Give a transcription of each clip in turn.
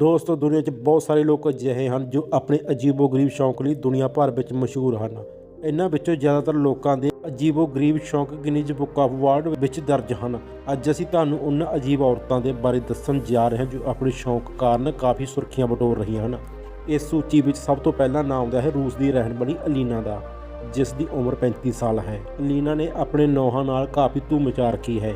ਦੋਸਤੋ, ਦੁਨੀਆ 'ਚ ਬਹੁਤ ਸਾਰੇ ਲੋਕ ਅਜਿਹੇ ਹਨ ਜੋ ਆਪਣੇ ਅਜੀਬੋ-ਗਰੀਬ ਸ਼ੌਂਕ ਲਈ ਦੁਨੀਆ ਭਰ ਵਿੱਚ ਮਸ਼ਹੂਰ ਹਨ। ਇਹਨਾਂ ਵਿੱਚੋਂ ਜ਼ਿਆਦਾਤਰ ਲੋਕਾਂ ਦੇ ਅਜੀਬੋ-ਗਰੀਬ ਸ਼ੌਂਕ ਗਿਨੀਜ਼ ਬੁੱਕ ਆਫ ਵਰਲਡ ਵਿੱਚ ਦਰਜ ਹਨ। ਅੱਜ ਅਸੀਂ ਤੁਹਾਨੂੰ ਉਹਨਾਂ ਅਜੀਬ ਔਰਤਾਂ ਦੇ ਬਾਰੇ ਦੱਸਣ ਜਾ ਰਹੇ ਹਾਂ ਜੋ ਆਪਣੇ ਸ਼ੌਂਕ ਕਾਰਨ ਕਾਫੀ ਸੁਰਖੀਆਂ ਬਟੋਰ ਰਹੀਆਂ ਹਨ। ਇਸ ਸੂਚੀ ਵਿੱਚ ਸਭ ਤੋਂ ਪਹਿਲਾ ਨਾਮ ਆਉਂਦਾ ਹੈ ਰੂਸ ਦੀ ਰਹਿਣ ਵਾਲੀ ਅਲੀਨਾ ਦਾ, ਜਿਸ ਦੀ ਉਮਰ 35 ਸਾਲ ਹੈ। ਅਲੀਨਾ ਨੇ ਆਪਣੇ ਨੌਹਾਂ ਨਾਲ ਕਾਫੀ ਧੂਮ ਮਚਾ ਰੱਖੀ ਹੈ।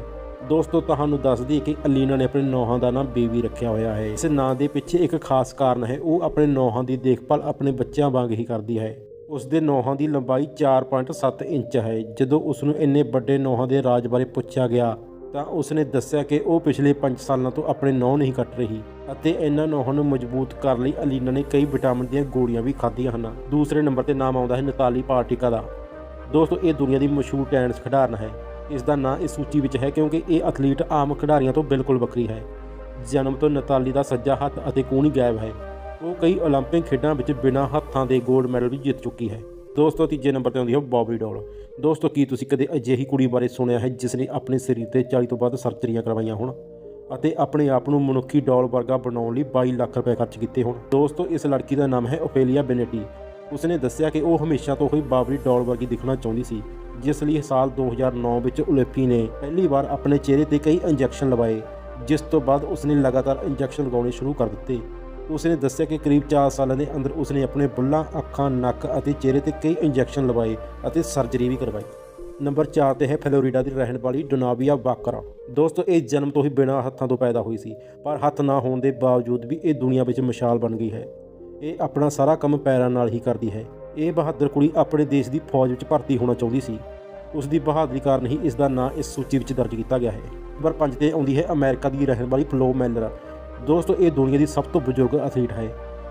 ਦੋਸਤੋ, ਤੁਹਾਨੂੰ ਦੱਸ ਦਈਏ ਕਿ ਅਲੀਨਾ ਨੇ ਆਪਣੇ ਨੌਹਾਂ ਦਾ ਨਾਮ ਬੇਬੀ ਰੱਖਿਆ ਹੋਇਆ ਹੈ। ਇਸ ਨਾਂ ਦੇ ਪਿੱਛੇ ਇੱਕ ਖਾਸ ਕਾਰਨ ਹੈ, ਉਹ ਆਪਣੇ ਨੌਹਾਂ ਦੀ ਦੇਖਭਾਲ ਆਪਣੇ ਬੱਚਿਆਂ ਵਾਂਗ ਹੀ ਕਰਦੀ ਹੈ। ਉਸ ਦੇ ਨੌਹਾਂ ਦੀ ਲੰਬਾਈ 4.7 ਇੰਚ ਹੈ। ਜਦੋਂ ਉਸ ਨੂੰ ਇੰਨੇ ਵੱਡੇ ਨੌਹਾਂ ਦੇ ਰਾਜ ਬਾਰੇ ਪੁੱਛਿਆ ਗਿਆ, ਤਾਂ ਉਸ ਨੇ ਦੱਸਿਆ ਕਿ ਉਹ ਪਿਛਲੇ 5 ਸਾਲਾਂ ਤੋਂ ਆਪਣੇ ਨੌਹ ਨਹੀਂ ਕੱਟ ਰਹੀ ਅਤੇ ਇਹਨਾਂ ਨੌਹਾਂ ਨੂੰ ਮਜ਼ਬੂਤ ਕਰਨ ਲਈ ਅਲੀਨਾ ਨੇ ਕਈ ਵਿਟਾਮਿਨ ਦੀਆਂ ਗੋਲੀਆਂ ਵੀ ਖਾਧੀਆਂ ਹਨ। ਦੂਸਰੇ ਨੰਬਰ ਤੇ ਨਾਮ ਆਉਂਦਾ ਹੈ, ਨਤਾਲੀ ਪਾਰਟਿਕਾ ਦਾ। ਦੋਸਤੋ, ਇਹ ਦੁਨੀਆ ਦੀ ਮਸ਼ਹੂਰ ਟੈਨਿਸ ਖਿਡਾਰਨ ਹੈ। ਇਸ ਦਾ ਨਾਂ ਇਸ ਸੂਚੀ ਵਿੱਚ ਹੈ ਕਿਉਂਕਿ ਇਹ ਐਥਲੀਟ ਆਮ ਖਿਡਾਰੀਆਂ ਤੋਂ ਬਿਲਕੁਲ ਵੱਖਰੀ ਹੈ। ਜਨਮ ਤੋਂ ਨਤਾਲੀ ਦਾ ਸੱਜਾ ਹੱਥ ਅਤੇ ਕੂਣੀ ਗਾਇਬ ਹੈ। ਉਹ ਕਈ 올림픽 ਖੇਡਾਂ ਵਿੱਚ ਬਿਨਾਂ ਹੱਥਾਂ ਦੇ 골ਡ ਮੈਡਲ ਵੀ ਜਿੱਤ ਚੁੱਕੀ ਹੈ। ਦੋਸਤੋ, ਤੀਜੇ ਨੰਬਰ ਤੇ ਆਉਂਦੀ ਹੈ ਬੌਬੀ ਡੋਲ ਦੋਸਤੋ, ਕੀ ਤੁਸੀਂ ਕਦੇ ਅਜਿਹੀ ਕੁੜੀ ਬਾਰੇ ਸੁਣਿਆ ਹੈ ਜਿਸ ਨੇ ਆਪਣੇ ਸਰੀਰ ਤੇ 40 ਤੋਂ ਵੱਧ ਸਰਜਰੀਆਂ ਕਰਵਾਈਆਂ ਹੋਣ ਅਤੇ ਆਪਣੇ ਆਪ ਨੂੰ ਮਨੁੱਖੀ ਡੋਲ ਵਰਗਾ ਬਣਾਉਣ ਲਈ 22 ਲੱਖ ਰੁਪਏ ਖਰਚ ਕੀਤੇ ਹੋਣ? ਦੋਸਤੋ, ਇਸ ਲੜਕੀ ਦਾ ਨਾਮ ਹੈ ਓਪੇਲੀਆ ਬੈਨੇਟੀ ਉਸਨੇ ਦੱਸਿਆ ਕਿ ਉਹ ਹਮੇਸ਼ਾ ਤੋਂ ਹੀ ਬਾਬਰੀ ਡੋਲ ਵਰਗੀ ਦਿਖਣਾ ਚਾਹੁੰਦੀ ਸੀ। ਜਿਸ ਲਈ ਸਾਲ 2009 ਵਿੱਚ ਓਲੰਪੀ ਨੇ ਪਹਿਲੀ ਵਾਰ ਆਪਣੇ ਚਿਹਰੇ ਤੇ ਕਈ ਇੰਜੈਕਸ਼ਨ ਲਵਾਏ, ਜਿਸ ਤੋਂ ਬਾਅਦ ਉਸਨੇ ਲਗਾਤਾਰ ਇੰਜੈਕਸ਼ਨ ਲਗਾਉਣੇ ਸ਼ੁਰੂ ਕਰ ਦਿੱਤੇ। ਉਸਨੇ ਦੱਸਿਆ ਕਿ ਕਰੀਬ 4 ਸਾਲਾਂ ਦੇ ਅੰਦਰ ਉਸਨੇ ਆਪਣੇ ਬੁੱਲਾਂ, ਅੱਖਾਂ, ਨੱਕ ਅਤੇ ਚਿਹਰੇ ਤੇ ਕਈ ਇੰਜੈਕਸ਼ਨ ਲਵਾਏ ਅਤੇ ਸਰਜਰੀ ਵੀ ਕਰਵਾਈ। ਨੰਬਰ 4 ਤੇ ਹੈ ਫਲੋਰੀਡਾ ਦੀ ਰਹਿਣ ਵਾਲੀ ਡੋਨਾਵੀਆ ਵਾਕਰ ਦੋਸਤੋ, ਇਹ ਜਨਮ ਤੋਂ ਹੀ ਬਿਨਾਂ ਹੱਥਾਂ ਤੋਂ ਪੈਦਾ ਹੋਈ ਸੀ, ਪਰ ਹੱਥ ਨਾ ਹੋਣ ਦੇ ਬਾਵਜੂਦ ਵੀ ਇਹ ਦੁਨੀਆ ਵਿੱਚ ਮਿਸਾਲ ਬਣ ਗਈ ਹੈ। ਇਹ ਆਪਣਾ ਸਾਰਾ ਕੰਮ ਪੈਰਾਂ ਨਾਲ ਹੀ ਕਰਦੀ ਹੈ। ਇਹ ਬਹਾਦਰ ਕੁੜੀ ਆਪਣੇ ਦੇਸ਼ ਦੀ ਫੌਜ ਵਿੱਚ ਭਰਤੀ ਹੋਣਾ ਚਾਹੁੰਦੀ ਸੀ। ਉਸ ਦੀ ਬਹਾਦਰੀ ਕਾਰਨ ਹੀ ਇਸ ਦਾ ਨਾਂ ਇਸ ਸੂਚੀ ਵਿੱਚ ਦਰਜ ਕੀਤਾ ਗਿਆ ਹੈ। ਨੰਬਰ 5 ਤੇ ਆਉਂਦੀ ਹੈ ਅਮਰੀਕਾ ਦੀ ਰਹਿਣ ਵਾਲੀ ਫਲੋ ਮੈਨਰ। ਦੋਸਤੋ, ਇਹ ਦੁਨੀਆ ਦੀ ਸਭ ਤੋਂ ਬਜ਼ੁਰਗ ਐਥਲੀਟ ਹੈ।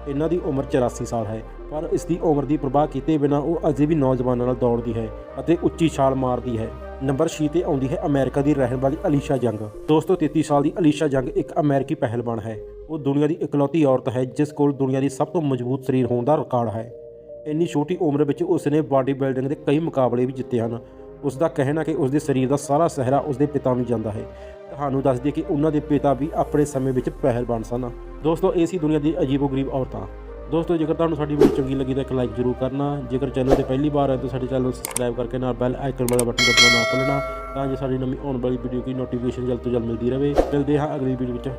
ਇਹਨਾਂ ਦੀ ਉਮਰ 84 ਸਾਲ ਹੈ, ਪਰ ਇਸ ਦੀ ਉਮਰ ਦੀ ਪ੍ਰਵਾਹ ਕੀਤੇ ਬਿਨਾਂ ਉਹ ਅਜੇ ਵੀ ਨੌਜਵਾਨਾਂ ਨਾਲ ਦੌੜਦੀ ਹੈ ਅਤੇ ਉੱਚੀ ਛਾਲ ਮਾਰਦੀ ਹੈ। ਨੰਬਰ 6 ਤੇ ਆਉਂਦੀ ਹੈ ਅਮਰੀਕਾ ਦੀ ਰਹਿਣ ਵਾਲੀ ਅਲੀਸ਼ਾ ਜੰਗ। ਦੋਸਤੋ 33 ਸਾਲ ਦੀ ਅਲੀਸ਼ਾ ਜੰਗ ਇੱਕ ਅਮਰੀਕੀ ਪਹਿਲਵਾਨ ਹੈ। ਉਹ ਦੁਨੀਆ ਦੀ ਇਕਲੌਤੀ ਔਰਤ ਹੈ, ਜਿਸ ਕੋਲ ਦੁਨੀਆ ਦੀ ਸਭ ਤੋਂ ਮਜ਼ਬੂਤ ਸਰੀਰ ਹੋਣ ਦਾ ਰਿਕਾਰਡ ਹੈ। ਇੰਨੀ ਛੋਟੀ ਉਮਰ ਵਿੱਚ ਉਸ ਨੇ ਬਾਡੀ ਬਿਲਡਿੰਗ ਦੇ ਕਈ ਮੁਕਾਬਲੇ ਵੀ ਜਿੱਤੇ ਹਨ। ਉਸ ਦਾ ਕਹਿਣਾ ਕਿ ਉਸ ਦੇ ਸਰੀਰ ਦਾ ਸਾਰਾ ਸਹਿਰਾ ਉਸ ਦੇ ਪਿਤਾ ਨੂੰ ਜਾਂਦਾ ਹੈ। ਤੁਹਾਨੂੰ ਦੱਸ ਦਈਏ ਕਿ ਉਹਨਾਂ ਦੇ ਪਿਤਾ ਵੀ ਆਪਣੇ ਸਮੇਂ ਵਿੱਚ ਪਹਿਲਵਾਨ ਸਨ। ਦੋਸਤੋ, ਇਹ ਸੀ ਦੁਨੀਆ ਦੀ ਅਜੀਬੋ-ਗਰੀਬ ਔਰਤਾਂ। ਦੋਸਤੋ, ਜੇਕਰ ਤੁਹਾਨੂੰ ਸਾਡੀ ਵੀਡੀਓ ਚੰਗੀ ਲੱਗੀ ਤਾਂ ਇੱਕ ਲਾਈਕ ਜ਼ਰੂਰ ਕਰਨਾ। ਜੇਕਰ ਚੈਨਲ ਤੇ ਪਹਿਲੀ ਵਾਰ ਆਏ ਤਾਂ ਸਾਡੇ ਚੈਨਲ ਨੂੰ ਸਬਸਕ੍ਰਾਈਬ ਕਰਕੇ ਨਾਲ ਬੈਲ ਆਈਕਨ ਵਾਲਾ ਬਟਨ ਦਬਾਉਣਾ ਨਾ ਭੁੱਲਣਾ ਤਾਂ ਜੋ ਸਾਡੀ ਨਵੀਂ ਆਉਣ ਵਾਲੀ ਵੀਡੀਓ ਦੀ ਨੋਟੀਫਿਕੇਸ਼ਨ ਜਲਦ ਤੋਂ ਜਲਦ ਮਿਲਦੀ ਰਹੇ। ਮਿਲਦੇ ਹਾਂ ਅਗਲੀ ਵੀਡੀਓ ਵਿੱਚ।